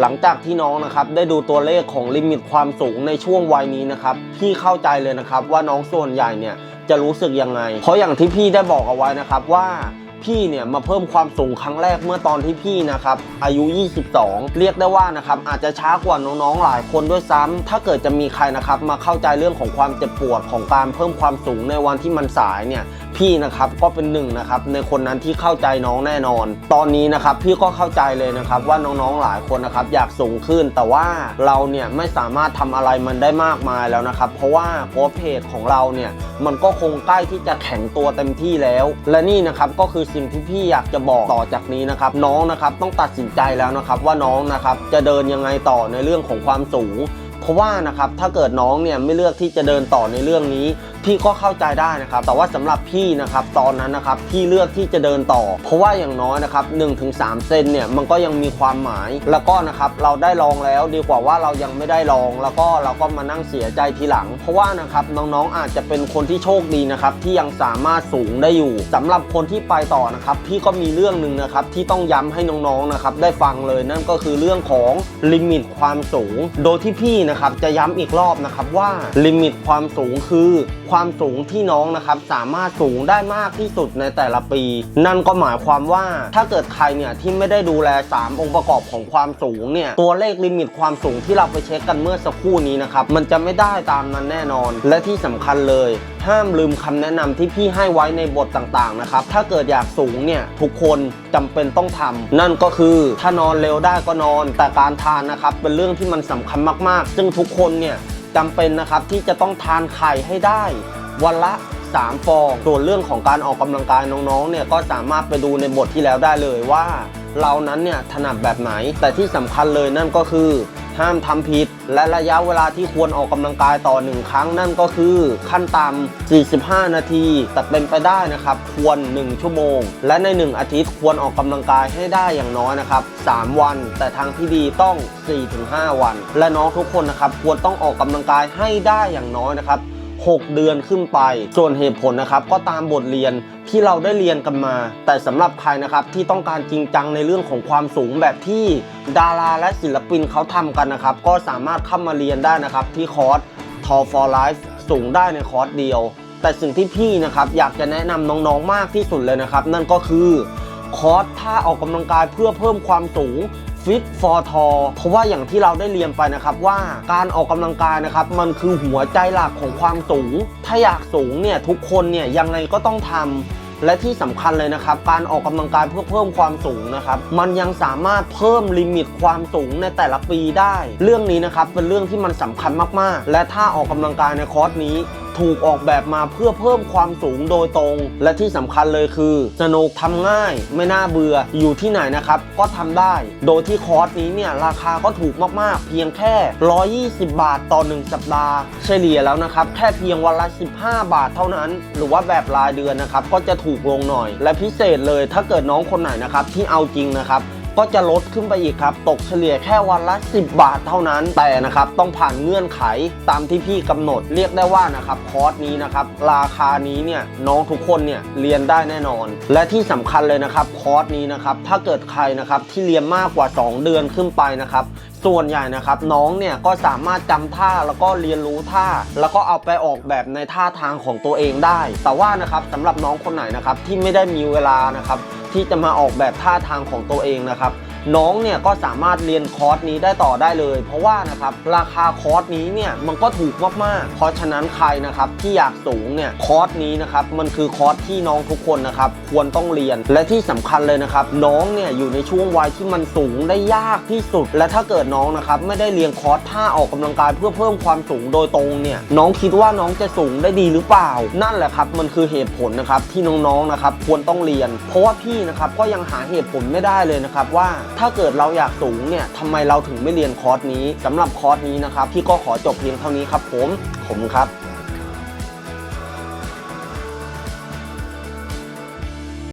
หลังจากที่น้องนะครับได้ดูตัวเลขของลิมิตความสูงในช่วงวัยนี้นะครับพี่เข้าใจเลยนะครับว่าน้องส่วนใหญ่เนี่ยจะรู้สึกยังไง เพราะอย่างที่พี่ได้บอกเอาไว้นะครับว่าพี่เนี่ยมาเพิ่มความสูงครั้งแรกเมื่อตอนที่พี่นะครับอายุ 22 เรียกได้ว่านะครับอาจจะช้ากว่าน้องๆหลายคนด้วยซ้ำถ้าเกิดจะมีใครนะครับมาเข้าใจเรื่องของความเจ็บปวดของการเพิ่มความสูงในวันที่มันสายเนี่ย พี่นะครับก็เป็นหนึ่งนะครับในคนนั้นที่เข้าใจน้องแน่นอน ตอนนี้นะครับพี่ก็เข้าใจเลยนะครับว่าน้องๆหลายคนนะครับอยากสูงขึ้น แต่ว่าเราเนี่ยไม่สามารถทำอะไรมันได้มากมายแล้วนะครับ เพราะว่าโพสเพจของเราเนี่ยมันก็คงใกล้ที่จะแข็งตัวเต็มที่แล้ว และนี่นะครับก็คือสิ่งที่พี่อยากจะบอกต่อจากนี้นะครับน้องนะครับต้องตัดสินใจแล้วนะครับว่าน้องนะครับจะเดินยังไงต่อในเรื่องของความสูง เพราะว่านะครับถ้าเกิดน้องเนี่ยไม่เลือกที่จะเดินต่อในเรื่องนี้ พี่ก็เข้าใจได้นะครับ แต่ว่าสำหรับพี่นะครับตอนนั้นนะครับพี่เลือกที่จะเดินต่อ เพราะว่าอย่างน้อยนะครับ1-3เซนเนี่ยมันก็ยังมีความหมาย แล้วก็นะครับเราได้ลองแล้วดีกว่าว่าเรายังไม่ได้ลอง แล้วก็เราก็มานั่งเสียใจทีหลัง เพราะว่านะครับน้องๆอาจจะเป็นคนที่โชคดีนะครับที่ยังสามารถสูงได้อยู่สำหรับคนที่ไปต่อนะครับพี่ก็มีเรื่องหนึ่งนะครับที่ต้องย้ำให้น้องๆนะครับได้ฟังเลยนั่นก็คือเรื่องของลิมิตความสูง โดยที่พี่นะครับจะย้ำอีกรอบนะครับว่าลิมิตความสูงคือความสูงที่น้องนะครับสามารถสูงได้มากที่สุดในแต่ละปี นั่นก็หมายความว่าถ้าเกิดใครเนี่ยที่ไม่ได้ดูแล 3 องค์ประกอบของความสูงเนี่ยตัวเลขลิมิตความสูงที่เราไปเช็คกันเมื่อสักครู่นี้นะครับมันจะไม่ได้ตามนั้นแน่นอน และที่สำคัญเลย ห้ามลืมคำแนะนำที่พี่ให้ไว้ในบทต่างๆนะครับถ้าเกิดอยากสูงเนี่ยทุกคนจำเป็นต้องทำนั่นก็คือถ้านอนเร็วได้ก็นอน แต่การทานนะครับเป็นเรื่องที่มันสำคัญมากๆ ซึ่งทุกคนเนี่ย จำเป็นนะครับที่จะต้องทานไข่ให้ได้ วันละ 3 ฟอง ส่วนเรื่องของการออกกำลังกายน้องๆเนี่ยก็สามารถไปดูในบทที่แล้วได้เลยว่า เรานั้นเนี่ยถนัดแบบไหนแต่ที่สำคัญเลยนั่นก็คือ ห้ามทำผิด และระยะเวลาที่ควรออกกำลังกายต่อ 1 ครั้งนั่นก็คือขั้นต่ำ45 นาที แต่เป็นไปได้นะครับ ควร 1 ชั่วโมง และใน 1 อาทิตย์ควรออกกำลังกายให้ได้อย่างน้อยนะครับ 3 วัน แต่ทางที่ดีต้อง 4-5 วัน และน้องทุกคนนะครับควรต้องออกกำลังกายให้ได้อย่างน้อยนะครับ 6 เดือนขึ้นไป ส่วนเหตุผลนะครับก็ตามบทเรียนที่เราได้เรียนกันมา แต่สำหรับใครนะครับที่ต้องการจริงจังในเรื่องของความสูงแบบที่ดาราและศิลปินเขาทำกันนะครับ ก็สามารถเข้ามาเรียนได้นะครับที่คอร์ส t a l for Life สูงได้ในคอร์สเดียว แต่สิ่งที่พี่นะครับอยากจะแนะนำน้องๆมากที่สุดเลยนะครับ นั่นก็คือคอร์สท่าออกกำลังกายเพื่อเพิ่มความสูง Fit for Tall เพราะว่าอย่างที่เราได้เรียนไปนะครับว่าการออกกำลังกายนะครับมันคือหัวใจหลักของความสูง ถ้าอยากสูงเนี่ยทุกคนเนี่ยยังไงก็ต้องทำและที่สำคัญเลยนะครับ การออกกำลังกายเพื่อเพิ่มความสูงนะครับ มันยังสามารถเพิ่มลิมิตความสูงในแต่ละปีได้ เรื่องนี้นะครับเป็นเรื่องที่มันสำคัญมากๆ และถ้าออกกำลังกายในคอร์สนี้ ถูกออกแบบมาเพื่อเพิ่มความสูงโดยตรง และที่สำคัญเลยคือสนุกทำง่ายไม่น่าเบื่ออยู่ที่ไหนนะครับ ก็ทำได้ โดยที่คอร์สนี้เนี่ย ราคาก็ถูกมาก ๆ เพียงแค่ 120 บาทต่อ 1 สัปดาห์ เฉลี่ยแล้วนะครับ แค่เพียงวันละ 15 บาทเท่านั้น หรือว่าแบบรายเดือนนะครับ ก็จะถูกลงหน่อย และพิเศษเลยถ้าเกิดน้องคนไหนนะครับ ที่เอาจริงนะครับ ก็จะลดขึ้นไปอีกครับ ตกเฉลี่ยแค่วันละ 10 บาทเท่านั้นแต่นะครับต้องผ่านเงื่อนไขตามที่พี่กำหนดเรียกได้ว่านะครับคอร์สนี้นะครับราคานี้เนี่ยน้องทุกคนเนี่ยเรียนได้แน่นอน และที่สำคัญเลยนะครับคอร์สนี้นะครับถ้าเกิดใครนะครับที่เรียนมากกว่า 2 เดือนขึ้นไปนะครับ ส่วนใหญ่นะครับน้องเนี่ยก็สามารถจำท่าแล้วก็เรียนรู้ท่า แล้วก็เอาไปออกแบบในท่าทางของตัวเองได้ แต่ว่านะครับสำหรับน้องคนไหนนะครับที่ไม่ได้มีเวลานะครับที่จะมาออกแบบท่าทางของตัวเองนะครับ น้องเนี่ยก็สามารถเรียนคอร์สนี้ได้ต่อได้เลย เพราะว่านะครับราคาคอร์สนี้เนี่ยมันก็ถูกมากๆ เพราะฉะนั้นใครนะครับที่อยากสูงเนี่ยคอร์สนี้นะครับมันคือคอร์สที่น้องทุกคนนะครับควรต้องเรียนและที่สำคัญเลยนะครับน้องเนี่ยอยู่ในช่วงวัยที่มันสูงได้ยากที่สุด และถ้าเกิดน้องนะครับไม่ได้เรียนคอร์สท่าออกกำลังกายเพื่อเพิ่มความสูงโดยตรงเนี่ยน้องคิดว่าน้องจะสูงได้ดีหรือเปล่า นั่นแหละครับมันคือเหตุผลนะครับที่น้องๆนะครับควรต้องเรียน เพราะว่าพี่นะครับก็ยังหาเหตุผลไม่ได้เลยนะครับว่าถ้าเกิดเราอยากสูงเนี่ยทำไมเราถึงไม่เรียนคอร์สนี้สำหรับคอร์สนี้นะครับพี่ก็ขอจบเพียงเท่านี้ครับผมผมครับ